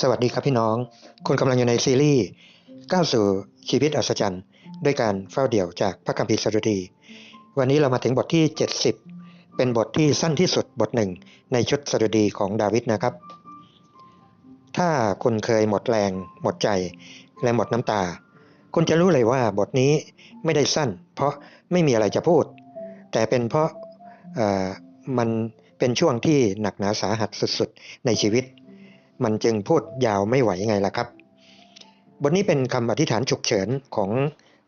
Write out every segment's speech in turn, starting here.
สวัสดีครับพี่น้อง คุณกำลังอยู่ในซีรีส์ก้าวสู่ชีวิตอัศจรรย์ ด้วยการเฝ้าเดี่ยวจากพระคัมภีร์สดุดี วันนี้เรามาถึงบทที่ 70 เป็นบทที่สั้นที่สุดบทหนึ่งในชุดสดุดีของดาวิดนะครับ ถ้าคุณเคยหมดแรง หมดใจ และหมดน้ำตา คุณจะรู้เลยว่าบทนี้ไม่ได้สั้น เพราะไม่มีอะไรจะพูด แต่เป็นเพราะมันเป็นช่วงที่หนักหนาสาหัสสุดๆ ในชีวิต มันจึงพูดยาวไม่ไหวไงล่ะครับบทนี้เป็นคำอธิษฐานฉุกเฉินของ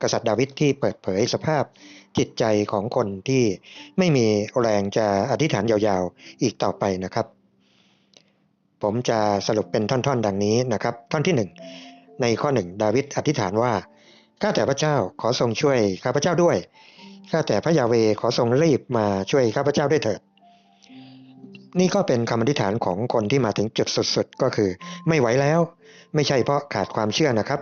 กษัตริย์ดาวิดที่เปิดเผยสภาพจิตใจของคนที่ไม่มีแรงจะอธิษฐานยาวๆอีกต่อไปนะครับ ผมจะสรุปเป็นท่อนๆ ดังนี้นะครับ ท่อนที่หนึ่งในข้อหนึ่งดาวิดอธิษฐานว่าข้าแต่พระเจ้าขอทรงช่วยข้าพระเจ้าด้วยข้าแต่พระยาเวขอทรงรีบมาช่วยข้าพระเจ้าด้วยเถิด นี่ก็เป็นคำอธิษฐานของคนที่มาถึงจุดสุดๆ ก็คือ ไม่ไหวแล้ว ไม่ใช่เพราะขาดความเชื่อนะครับ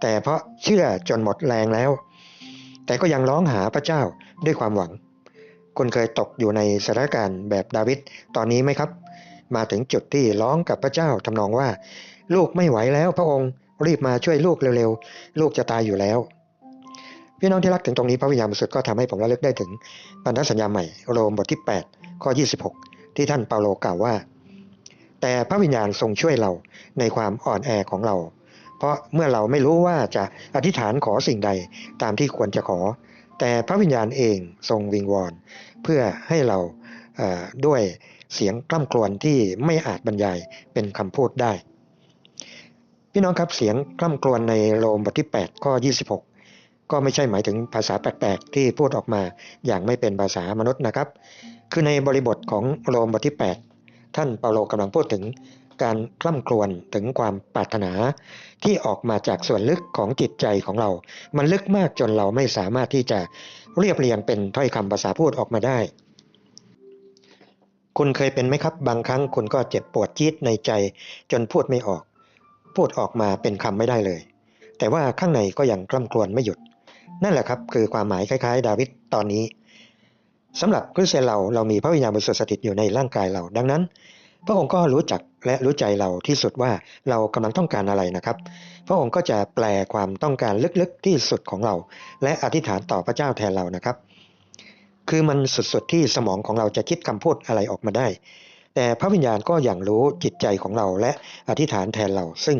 แต่เพราะเชื่อจนหมดแรงแล้ว แต่ก็ยังร้องหาพระเจ้าด้วยความหวัง คุณเคยตกอยู่ในสถานการณ์แบบดาวิดตอนนี้ไหมครับ มาถึงจุดที่ร้องกับพระเจ้าทำนองว่า ลูกไม่ไหวแล้วพระองค์รีบมาช่วยลูกเร็วๆ ลูกจะตายอยู่แล้ว พี่น้องที่รักถึงตรงนี้พระวิญญาณบริสุทธิ์ก็ทำให้ผมระลึกได้ถึงพันธสัญญาใหม่โรมบทที่ 8 ข้อ 26 ที่ท่านเปาโลกล่าวว่า แต่พระวิญญาณทรงช่วยเราในความอ่อนแอของเรา เพราะเมื่อเราไม่รู้ว่าจะอธิษฐานขอสิ่งใดตามที่ควรจะขอ แต่พระวิญญาณเองทรงวิงวอน เพื่อให้เราด้วยเสียงกล้ำกลวนที่ไม่อาจบรรยายเป็นคำพูดได้ พี่น้องครับเสียงกล้ำกลวนในโรมบทที่ 8 ข้อ 26 ก็ไม่ใช่หมายถึงภาษาแปลกๆที่พูดออกมาอย่างไม่เป็นภาษามนุษย์นะครับ คือในบริบทของโรมบทที่ 8 ท่านเปาโลกำลังพูดถึงการกล้ำกลวนถึงความปรารถนา ที่ออกมาจากส่วนลึกของจิตใจของเรา มันลึกมากจนเราไม่สามารถที่จะเรียบเรียงเป็นถ้อยคำภาษาพูดออกมาได้ คุณเคยเป็นไหมครับ บางครั้งคุณก็เจ็บปวดจี๊ดในใจ จนพูดไม่ออก พูดออกมาเป็นคำไม่ได้เลย แต่ว่าข้างในก็ยังกล้ำกลวนไม่หยุด นั่นแหละครับ คือความหมายคล้าย ๆ ดาวิดตอนนี้ สำหรับคริสเตียนเราเรามีพระวิญญาณบริสุทธิ์สถิตอยู่ในร่างกายเรา ดังนั้น พระองค์ก็รู้จักและรู้ใจเราที่สุดว่าเรากำลังต้องการอะไรนะครับ พระองค์ก็จะแปลความต้องการลึกๆที่สุดของเรา และอธิษฐานต่อพระเจ้าแทนเรานะครับ คือมันสุดๆที่สมองของเราจะคิดคำพูดอะไรออกมาได้ แต่พระวิญญาณก็อย่างรู้จิตใจของเราและอธิษฐานแทนเรา ซึ่ง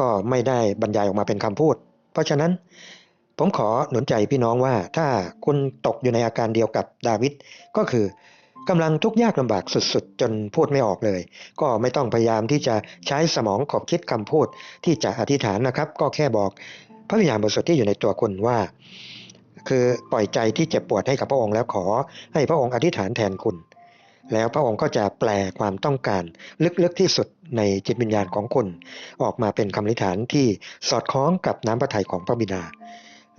ก็ไม่ได้บรรยายออกมาเป็นคำพูด เพราะฉะนั้น ผมขอหนุนใจพี่น้องว่าถ้าคุณตกอยู่ในอาการเดียวกับดาวิดก็คือกำลังทุกข์ยากลำบากสุดๆ จนพูดไม่ออกเลย ก็ไม่ต้องพยายามที่จะใช้สมองขอบคิดคำพูดที่จะอธิษฐานนะครับ ก็แค่บอกพระวิญญาณบริสุทธิ์ที่อยู่ในตัวคุณว่า คือปล่อยใจที่เจ็บปวดให้กับพระองค์แล้วขอให้พระองค์อธิษฐานแทนคุณ แล้วพระองค์ก็จะแปลความต้องการลึกๆที่สุดในจิตวิญญาณของคุณ ออกมาเป็นคำอธิษฐานที่สอดคล้องกับน้ำพระทัยของพระบิดา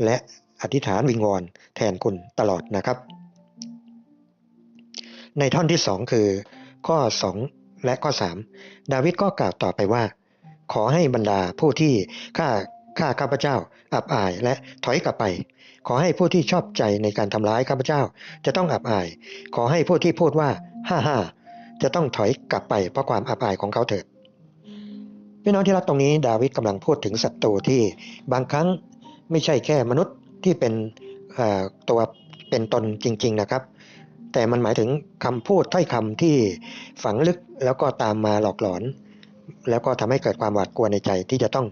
และอธิษฐานวิงวอนแทนคุณตลอดนะครับ ในท่อนที่สองคือ ข้อ 2 และข้อ 3 ดาวิดก็กล่าวต่อไปว่า ขอให้บรรดาผู้ที่ฆ่าฆ่าข้าพเจ้า อับอายและถอยกลับไป ขอให้ผู้ที่ชอบใจในการทำร้ายข้าพเจ้า จะต้องอับอาย ขอให้ผู้ที่พูดว่าฮ่าฮ่าจะต้องถอยกลับไปเพราะความอับอายของเขาเถิดพี่น้องที่รักตรงนี้ดาวิดกำลังพูดถึงศัตรูที่บางครั้ง ไม่ใช่แค่มนุษย์ที่เป็นตัวเป็นตนจริง ๆนะครับ แต่มันหมายถึงคำพูดถ้อยคำที่ฝังลึกแล้วก็ตามมาหลอกหลอน แล้วก็ทำให้เกิดความหวาดกลัวในใจที่จะต้อง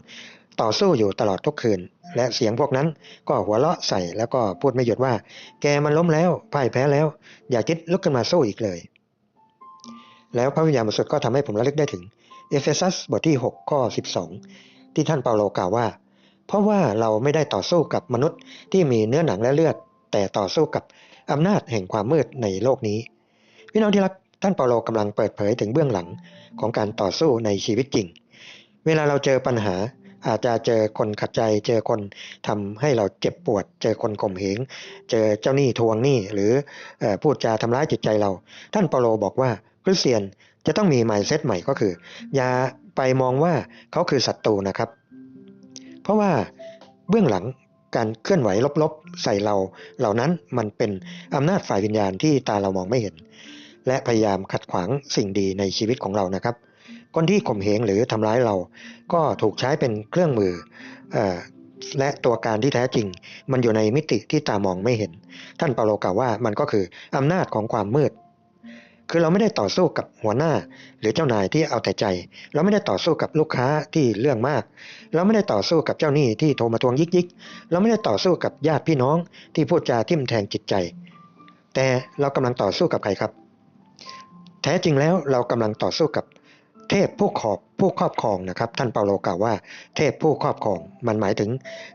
ต่อสู้อยู่ตลอดทุกคืน และเสียงพวกนั้นก็หัวเราะใส่แล้วก็พูดไม่หยุดว่า แกมันล้มแล้วพ่ายแพ้แล้ว อย่าคิดลุกขึ้นมาสู้อีกเลย แล้วพระวิญญาณบริสุทธิ์ก็ทำให้ผมระลึกได้ถึงเอเฟซัสบทที่ 6 ข้อ 12 ที่ท่านเปาโลกล่าวว่า เพราะว่าเราไม่ได้ต่อสู้กับมนุษย์ที่มีเนื้อหนังและเลือด แต่ต่อสู้กับอำนาจแห่งความมืดในโลกนี้ พี่น้องที่รักท่านเปาโลกำลังเปิดเผยถึงเบื้องหลังของการต่อสู้ในชีวิตจริง เวลาเราเจอปัญหาอาจจะเจอคนขัดใจ เจอคนทำให้เราเจ็บปวด เจอคนข่มเหง เจอเจ้าหนี้ทวงหนี้หรือพูดจาทำร้ายจิตใจเรา ท่านเปาโลบอกว่าคริสเตียนจะต้องมี mindset ใหม่ก็คือ อย่าไปมองว่าเขาคือศัตรูนะครับ ราะว่าเบื้องหลังการเคลื่อนไหวลบๆ ใส่เราเหล่านั้นมันเป็นอำนาจฝ่ายวิญญาณที่ตาเรามองไม่เห็น และพยายามขัดขวางสิ่งดีในชีวิตของเรานะครับ คนที่ข่มเหงหรือทำร้ายเรา ก็ถูกใช้เป็นเครื่องมือออและตัวการที่แท้จริง มันอยู่ในมิติที่ตามองไม่เห็น ท่านเปาโลกล่าวว่ามันก็คืออำนาจของความมืด คือเราไม่ได้ต่อสู้กับหัวหน้า หรือเจ้านายที่เอาแต่ใจ เราไม่ได้ต่อสู้กับลูกค้าที่เรื่องมาก เราไม่ได้ต่อสู้กับเจ้าหนี้ที่โทรมาทวงยิกยิกๆเราไม่ได้ต่อสู้กับญาติพี่น้องที่พูดจาทิ่มแทงจิตใจ แต่เรากำลังต่อสู้กับใครครับ แท้จริงแล้วเรากำลังต่อสู้กับเทพผู้ขอบผู้ครอบครองนะครับ ท่านเปาโลกล่าวว่า เทพผู้ครอบครองมันหมายถึง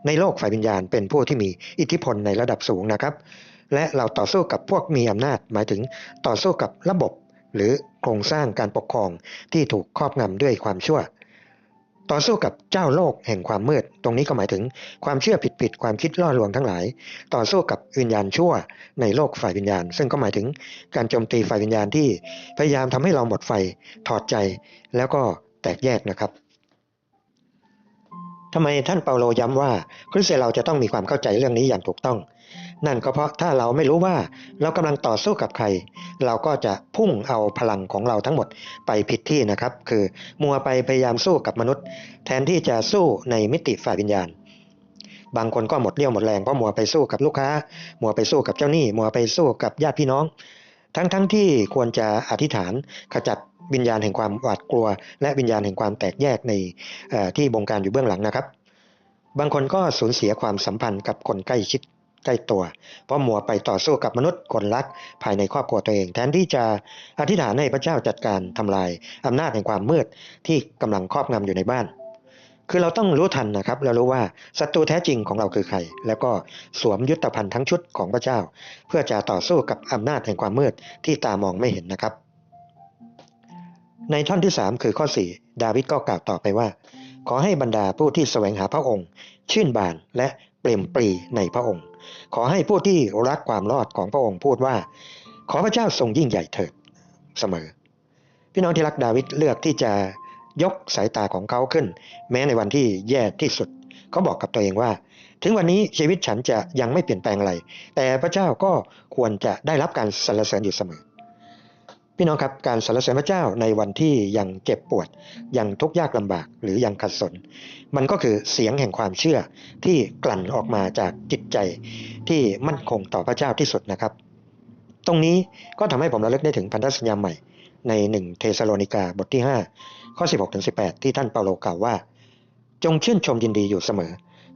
ในโลกฝ่ายวิญญาณเป็นผู้ที่มีอิทธิพลในระดับสูงนะครับ และเราต่อสู้กับพวกมีอำนาจ หมายถึงต่อสู้กับระบบ หรือโครงสร้างการปกครองที่ถูกครอบงำด้วยความชั่ว ต่อสู้กับเจ้าโลกแห่งความมืด ตรงนี้ก็หมายถึงความเชื่อผิดๆความคิดล่อลวงทั้งหลาย ต่อสู้กับวิญญาณชั่วในโลกฝ่ายวิญญาณ ซึ่งก็หมายถึงการโจมตีฝ่ายวิญญาณที่พยายามทำให้เราหมดไฟถอดใจ แล้วก็แตกแยกนะครับทำไมท่านเปาโลย้ำว่าคริสเตียนเราจะต้องมีความเข้าใจเรื่องนี้อย่างถูกต้อง นั่นก็เพราะถ้าเราไม่รู้ว่าเรากำลังต่อสู้กับใคร เราก็จะพุ่งเอาพลังของเราทั้งหมดไปผิดที่นะครับ คือมัวไปพยายามสู้กับมนุษย์ แทนที่จะสู้ในมิติฝ่ายวิญญาณ บางคนก็หมดเรี่ยวหมดแรงเพราะมัวไปสู้กับลูกค้า มัวไปสู้กับเจ้าหนี้ มัวไปสู้กับญาติพี่น้อง ทั้งๆทที่ควรจะอธิษฐานขจัดวิญญาณแห่งความหวาดกลัว และวิญญาณแห่งความแตกแยกในที่บงการอยู่เบื้องหลังนะครับ บางคนก็สูญเสียความสัมพันธ์กับคนใกล้ชิด ใกล้ตัว เพราะมัวไปต่อสู้กับมนุษย์คนรักภายในครอบครัวตัวเอง แทนที่จะอธิษฐานให้พระเจ้าจัดการทำลายอำนาจแห่งความมืดที่กำลังครอบงำอยู่ในบ้าน คือเราต้องรู้ทันนะครับเรารู้ว่าศัตรูแท้จริงของเราคือใคร แล้วก็สวมยุทธภัณฑ์ทั้งชุดของพระเจ้า เพื่อจะต่อสู้กับอำนาจแห่งความมืดที่ตามองไม่เห็นนะครับ ในท่อนที่ 3 คือข้อ 4 ดาวิดก็กล่าวต่อไปว่าขอให้บรรดาผู้ที่แสวงหาพระองค์ ชื่นบานและเปลี่ยมปรีในพระองค์ ขอให้ผู้ที่รักความรอดของพระองค์พูดว่า ขอพระเจ้าทรงยิ่งใหญ่เถิดเสมอ พี่น้องที่รักดาวิดเลือกที่จะยกสายตาของเขาขึ้น แม้ในวันที่แย่ที่สุด เขาบอกกับตัวเองว่า ถึงวันนี้ชีวิตฉันจะยังไม่เปลี่ยนแปลงอะไร แต่พระเจ้าก็ควรจะได้รับการสรรเสริญอยู่เสมอ พี่น้องครับการสรรเสริญพระเจ้าในวันที่ยังเจ็บปวด ยังทุกข์ยากลำบากหรือยังขัดสน มันก็คือเสียงแห่งความเชื่อที่กลั่นออกมาจากจิตใจที่มั่นคงต่อพระเจ้าที่สุดนะครับ ตรงนี้ก็ทำให้ผมระลึกได้ถึงพันธสัญญาใหม่ในหนึ่งเทสโลนิกาบทที่ 5 ข้อ 16ถึง18 ที่ท่านเปาโลกล่าวว่า จงชื่นชมยินดีอยู่เสมอ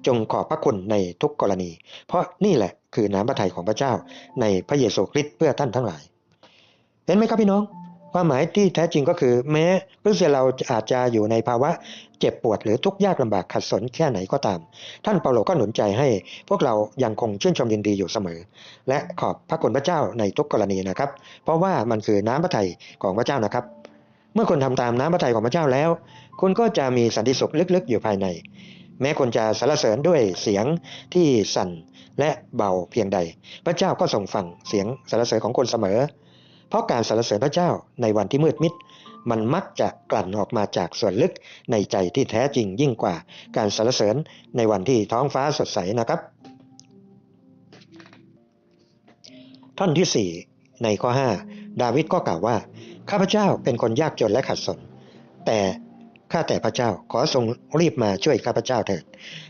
จงขอบพระคุณในทุกกรณี เพราะนี่แหละคือน้ำพระทัยของพระเจ้าในพระเยซูคริสต์เพื่อท่านทั้งหลาย เห็นไหมครับพี่น้อง ความหมายที่แท้จริงก็คือ แม้คริสเตียนเราอาจจะอยู่ในภาวะเจ็บปวดหรือทุกข์ยากลำบากขัดสนแค่ไหนก็ตาม ท่านเปาโลก็หนุนใจให้ พวกเรายังคงชื่นชมยินดีอยู่เสมอ และขอบพระคุณพระเจ้าในทุกกรณีนะครับ เพราะว่ามันคือน้ำพระทัยของพระเจ้านะครับ เมื่อคุณทำตามน้ำพระทัยของพระเจ้าแล้ว คุณก็จะมีสันติสุขลึกๆ อยู่ภายใน แม้คุณจะสรรเสริญด้วยเสียงที่สั่นและเบาเพียงใด พระเจ้าก็ทรงฟังเสียงสรรเสริญของคนเสมอ เพราะการสรรเสริญพระเจ้าในวันที่มืดมิด มันมักจะกลั่นออกมาจากส่วนลึกในใจที่แท้จริงยิ่งกว่าการสรรเสริญในวันที่ท้องฟ้าสดใสนะครับ ท่อนที่ 4 ในข้อ 5 ดาวิดก็กล่าวว่า ข้าพเจ้าเป็นคนยากจนและขัดสน แต่ข้าแต่พระเจ้าขอทรงรีบมาช่วยข้าพเจ้าเถิด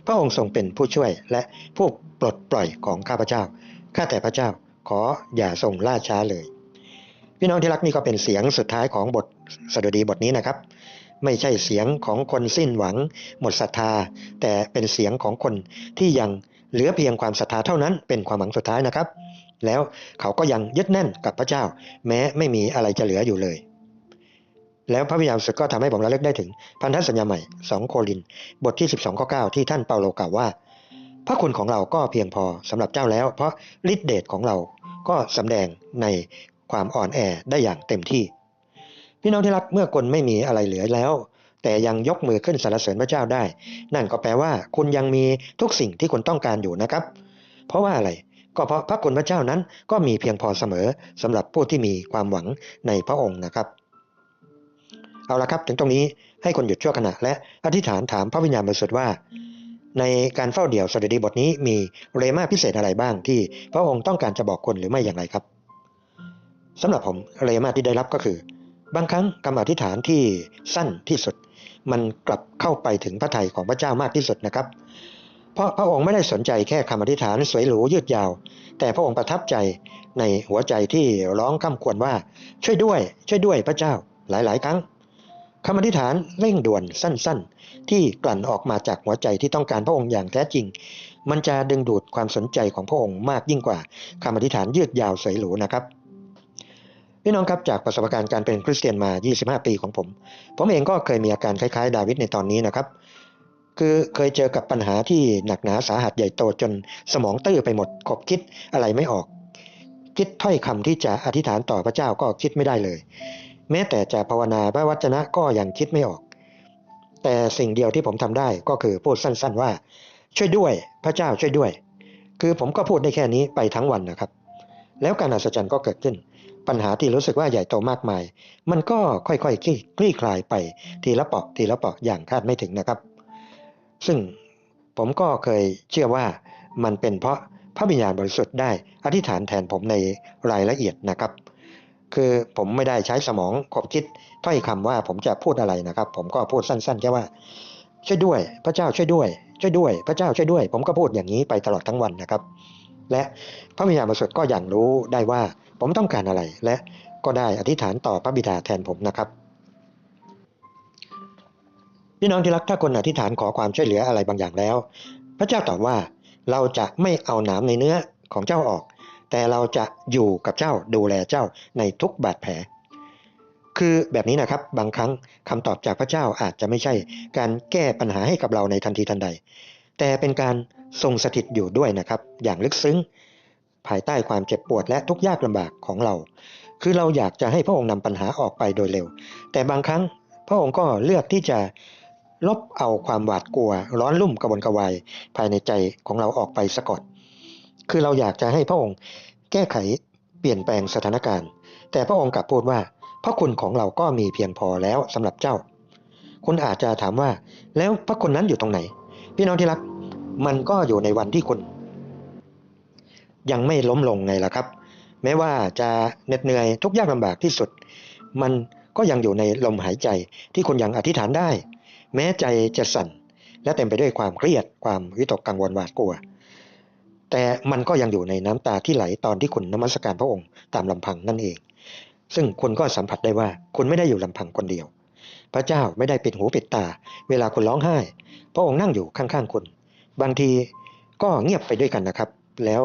พระองค์ทรงเป็นผู้ช่วยและผู้ปลดปล่อยของข้าพเจ้า ข้าแต่พระเจ้าขออย่าทรงล่าช้าเลย พี่น้องที่รักนี่ก็เป็นเสียงสุดท้ายของบทสดุดีบทนี้นะครับ ไม่ใช่เสียงของคนสิ้นหวัง หมดศรัทธา แต่เป็นเสียงของคนที่ยังเหลือเพียงความศรัทธาเท่านั้น เป็นความหวังสุดท้ายนะครับ แล้วเขาก็ยังยึดแน่นกับพระเจ้า แม้ไม่มีอะไรจะเหลืออยู่เลย แล้วพระวิญญาณสุดก็ทำให้ผมระลึกได้ถึงพันธสัญญาใหม่ 2 โคริน บทที่ 12ข้อ9ที่ท่านเปาโลกล่าวว่า พระคุณของเราก็เพียงพอสำหรับเจ้าแล้ว เพราะฤทธิเดชของเราก็สำแดงใน ความอ่อนแอได้อย่างเต็มที่ พี่น้องที่รักเมื่อคนไม่มีอะไรเหลือแล้ว แต่ยังยกมือขึ้นสรรเสริญพระเจ้าได้ นั่นก็แปลว่าคุณยังมีทุกสิ่งที่คุณต้องการอยู่นะครับ เพราะว่าอะไรก็เพราะพระคุณพระเจ้านั้นก็มีเพียงพอเสมอสำหรับผู้ที่มีความหวังในพระองค์นะครับ เอาละครับ ถึงตรงนี้ให้คนหยุดชั่วขณะและอธิษฐานถามพระวิญญาณบริสุทธิ์ว่า ในการเฝ้าเดี่ยวสดุดีบทนี้มีเรมาพิเศษอะไรบ้างที่พระองค์ต้องการจะบอกคนหรือไม่อย่างไรครับ สำหรับผมเรมาที่ได้รับก็คือ บางครั้งคำอธิษฐานที่สั้นที่สุด มันกลับเข้าไปถึงพระทัยของพระเจ้ามากที่สุดนะครับ เพราะพระองค์ไม่ได้สนใจแค่คำอธิษฐานสวยหรูยืดยาว แต่พระองค์ประทับใจในหัวใจที่ร้องข้ามควรว่าช่วยด้วย ช่วยด้วยพระเจ้าหลาย ๆ ครั้งคำอธิษฐานเร่งด่วนสั้น ๆ ที่กลั่นออกมาจากหัวใจที่ต้องการพระองค์อย่างแท้จริง มันจะดึงดูดความสนใจของพระองค์มากยิ่งกว่าคำอธิษฐานยืดยาวสวยหรูนะครับ พี่น้องครับจากประสบการณ์การเป็นคริสเตียนมา 25 ปีของผม ผมเองก็เคยมีอาการคล้ายๆ ดาวิดในตอนนี้นะครับ คือเคยเจอกับปัญหาที่หนักหนาสาหัสใหญ่โตจนสมองตื้อไปหมดขบคิดอะไรไม่ออก คิดถ้อยคำที่จะอธิษฐานต่อพระเจ้าก็คิดไม่ได้เลย แม้แต่จะภาวนาพระวจนะก็ยังคิดไม่ออก แต่สิ่งเดียวที่ผมทำได้ก็คือพูดสั้น ๆ ว่า ช่วยด้วยพระเจ้าช่วยด้วย คือผมก็พูดได้แค่นี้ไปทั้งวันนะครับ แล้วการอัศจรรย์ก็เกิดขึ้น ปัญหาที่รู้สึกว่าใหญ่โตมากมาย มันก็ค่อยๆคลี่คลี่คลายไปทีละเปาะทีละเปาะอย่างคาดไม่ถึงนะครับ ซึ่งผมก็เคยเชื่อว่ามันเป็นเพราะพระวิญญาณบริสุทธิ์ได้อธิษฐานแทนผมในรายละเอียดนะครับ คือผมไม่ได้ใช้สมองคบคิดถ้อยคำว่าผมจะพูดอะไรนะครับ ผมก็พูดสั้นๆแค่ว่า ช่วยด้วย พระเจ้าช่วยด้วย ช่วยด้วย พระเจ้าช่วยด้วย ผมก็พูดอย่างนี้ไปตลอดทั้งวันนะครับ และพระวิญญาณบริสุทธิ์ก็อย่างรู้ได้ว่าผมต้องการอะไร และก็ได้อธิษฐานต่อพระบิดาแทนผมนะครับ พี่น้องที่รักถ้าคนอธิษฐานขอความช่วยเหลืออะไรบางอย่างแล้ว พระเจ้าตอบว่าเราจะไม่เอาหนามในเนื้อของเจ้าออก แต่เราจะอยู่กับเจ้าดูแลเจ้าในทุกบาดแผล คือแบบนี้นะครับบางครั้งคำตอบจากพระเจ้าอาจจะไม่ใช่ การแก้ปัญหาให้กับเราในทันทีทันใด แต่เป็นการ ทรงสถิตอยู่ด้วยนะครับ อย่างลึกซึ้ง ภายใต้ความเจ็บปวดและทุกยากลำบากของเรา คือเราอยากจะให้พระองค์นำปัญหาออกไปโดยเร็ว แต่บางครั้งพระองค์ก็เลือกที่จะลบเอาความหวาดกลัว ร้อนรุ่มกระวนกระวายภายในใจของเราออกไปซะก่อนคือเราอยากจะให้พระองค์แก้ไขเปลี่ยนแปลงสถานการณ์ แต่พระองค์กลับพูดว่า พระคุณของเราก็มีเพียงพอแล้วสำหรับเจ้า คุณอาจจะถามว่า แล้วพระคุณนั้นอยู่ตรงไหน พี่น้องที่รัก มันก็อยู่ในวันที่คุณ ยังไม่ล้มลงไงล่ะครับ แม้ว่าจะเหน็ดเหนื่อยทุกยากลำบากที่สุด มันก็ยังอยู่ในลมหายใจที่คุณยังอธิษฐานได้ แม้ใจจะสั่น และเต็มไปด้วยความเครียดความวิตกกังวลหวาดกลัว แต่มันก็ยังอยู่ในน้ำตาที่ไหลตอนที่คุณนมัสการพระองค์ตามลำพังนั่นเอง ซึ่งคุณก็สัมผัสได้ว่าคุณไม่ได้อยู่ลำพังคนเดียวพระเจ้าไม่ได้ปิดหูปิดตา เวลาคุณร้องไห้ พระองค์นั่งอยู่ข้างๆคุณ บางทีก็เงียบไปด้วยกันนะครับ แล้ว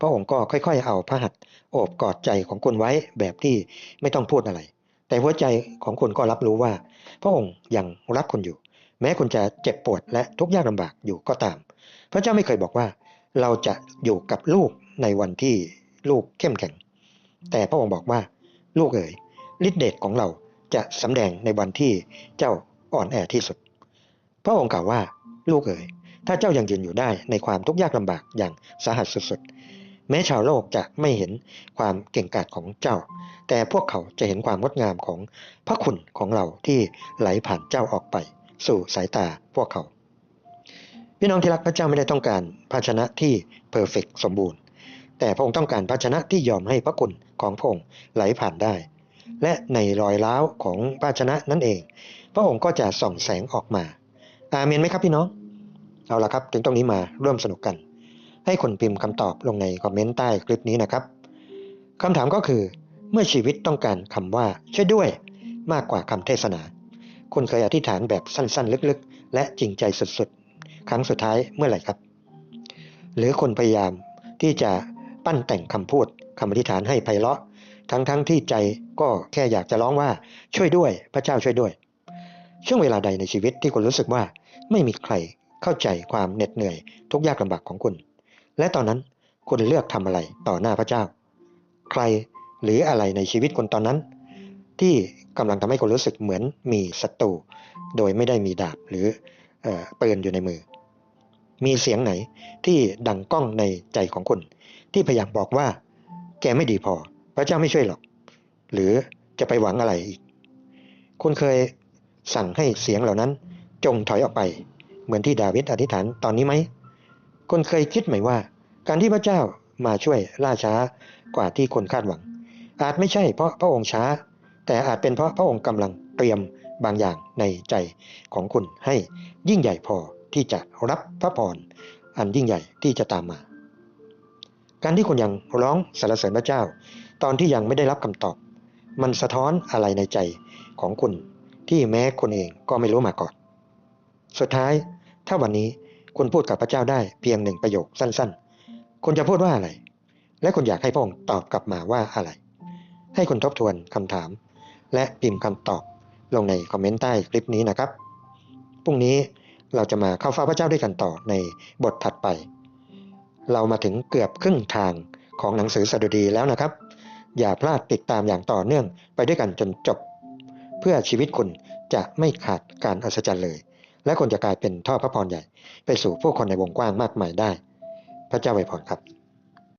พระองค์ก็ค่อยๆ เอาพระหัตถ์โอบกอดใจของคุณไว้แบบที่ไม่ต้องพูดอะไร แต่หัวใจของคุณก็รับรู้ว่า พระองค์ยังรักคุณอยู่ แม้คุณจะเจ็บปวดและทุกข์ยากลำบากอยู่ก็ตาม พระเจ้าไม่เคยบอกว่า เราจะอยู่กับลูกในวันที่ลูกเข้มแข็ง แต่พระองค์บอกว่า ลูกเอ๋ยฤทธิเดชของเราจะสำแดงในวันที่เจ้าอ่อนแอที่สุด พระองค์กล่าวว่าลูกเอ๋ย ถ้าเจ้ายังยืนอยู่ได้ในความทุกข์ยากลำบากอย่างสาหัสสุดๆ แม้ชาวโลกจะไม่เห็นความเก่งกาจของเจ้า แต่พวกเขาจะเห็นความงดงามของพระคุณของเราที่ไหลผ่านเจ้าออกไป สู่สายตาพวกเขา พี่น้องที่รักพระเจ้าไม่ได้ต้องการภาชนะที่เพอร์เฟกสมบูรณ์ แต่พระองค์ต้องการภาชนะที่ยอมให้พระคุณของพระองค์ไหลผ่านได้ และในรอยร้าวของภาชนะนั่นเอง พระองค์ก็จะส่องแสงออกมา อาเมนไหมครับพี่น้อง เอาละครับ ถึงตรงนี้มาร่วมสนุกกัน ให้คนพิมพ์คำตอบลงในคอมเมนต์ใต้คลิปนี้นะครับคำถามก็คือ เมื่อชีวิตต้องการคำว่าช่วยด้วยมากกว่าคำเทศนา คุณเคยอธิษฐานแบบสั้นๆ ลึกๆ และจริงใจสุดๆ ครั้งสุดท้ายเมื่อไหร่ครับ หรือคนพยายามที่จะปั้นแต่งคำพูดคำอธิษฐานให้ไพเราะ ทั้งๆทที่ใจก็แค่อยากจะร้องว่าช่วยด้วยพระเจ้าช่วยด้วย ช่วงเวลาใดในชีวิตที่คุณรู้สึกว่าไม่มีใคร เข้าใจความเหน็ดเหนื่อยทุกยากลำบากของคุณ และตอนนั้นคุณเลือกทำอะไรต่อหน้าพระเจ้า ใครหรืออะไรในชีวิตคุณตอนนั้น ที่กำลังทำให้คุณรู้สึกเหมือนมีศัตรูโดยไม่ได้มีดาบหรือเอ่อปืนอยู่ในมือ มีเสียงไหนที่ดังก้องในใจของคุณ ที่พยายามบอกว่า แกไม่ดีพอ พระเจ้าไม่ช่วยหรอก หรือจะไปหวังอะไรอีก คุณเคยสั่งให้เสียงเหล่านั้นจงถอยออกไป เหมือนที่ดาวิดอธิษฐานตอนนี้ไหมคุณเคยคิดไหมว่า การที่พระเจ้ามาช่วยล่าช้ากว่าที่คนคาดหวัง อาจไม่ใช่เพราะพระองค์ช้า แต่อาจเป็นเพราะพระองค์กำลังเตรียมบางอย่างในใจของคุณให้ยิ่งใหญ่พอที่จะรับพระพรอันยิ่งใหญ่ที่จะตามมา การที่คุณยังร้องสรรเสริญพระเจ้า ตอนที่ยังไม่ได้รับคำตอบ มันสะท้อนอะไรในใจของคุณที่แม้คุณเองก็ไม่รู้มาก่อน สุดท้าย ถ้าวันนี้คุณพูดกับพระเจ้าได้เพียงหนึ่งประโยคสั้นๆ คุณจะพูดว่าอะไร และคุณอยากให้พระองค์ตอบกลับมาว่าอะไร ให้คุณทบทวนคำถาม และพิมพ์คำตอบลงในคอมเมนต์ใต้คลิปนี้นะครับ พรุ่งนี้เราจะมาเข้าเฝ้าพระเจ้าด้วยกันต่อในบทถัดไป เรามาถึงเกือบครึ่งทางของหนังสือสดุดีแล้วนะครับ อย่าพลาดติดตามอย่างต่อเนื่องไปด้วยกันจนจบ เพื่อชีวิตคุณจะไม่ขาดการอัศจรรย์เลย และคนจะกลายเป็นท่อพระพรใหญ่ ไปสู่ผู้คนในวงกว้างมากมายได้ พระเจ้าไวยพรครับ